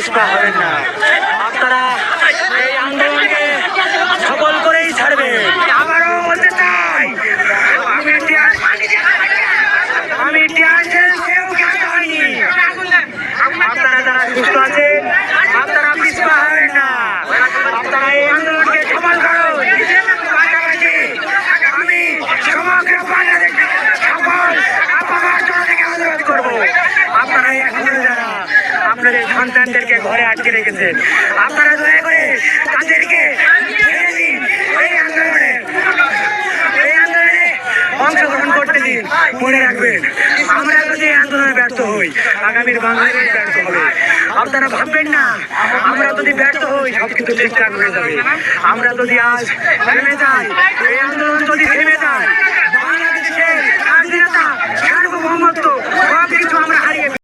পিছপা হবেন না আপনারা এই আন্দোলনকে সফল করেই ছাড়বে। আবারও বলতে চাই, আমি ইতিহাস আমি ইতিহাসের আপনারা যারা সুস্থ আছেন আপনারা পিছপা হবেন না আপনারা এই আন্দোলনকে সফল করুন পাশাপাশি আমি সমগ্র বাংলাদেশ সকল আপনার জন্য থেকে অনুরোধ করব আপনারা এই আন্দোলনে যারা আপনাদের সন্তানদেরকে ঘরে আটকে রেখেছেন আপনারা দয়া করে তাদেরকে অংশগ্রহণ করতে দিন। মনে রাখবেন, আমরা যদি আন্দোলনে ব্যর্থ হই, আগামীর বাংলাদেশ ব্যর্থ হবে। আপনারা ভাববেন না, আমরা যদি ব্যর্থ হই সব কিছু ঠিকঠাক হয়ে যাবে। আমরা যদি আজ থেমে যাই, এই আন্দোলন যদি থেমে বাংলাদেশের স্বাধীনতা, সার্বভৌমত্ব সব কিছু আমরা হারিয়ে।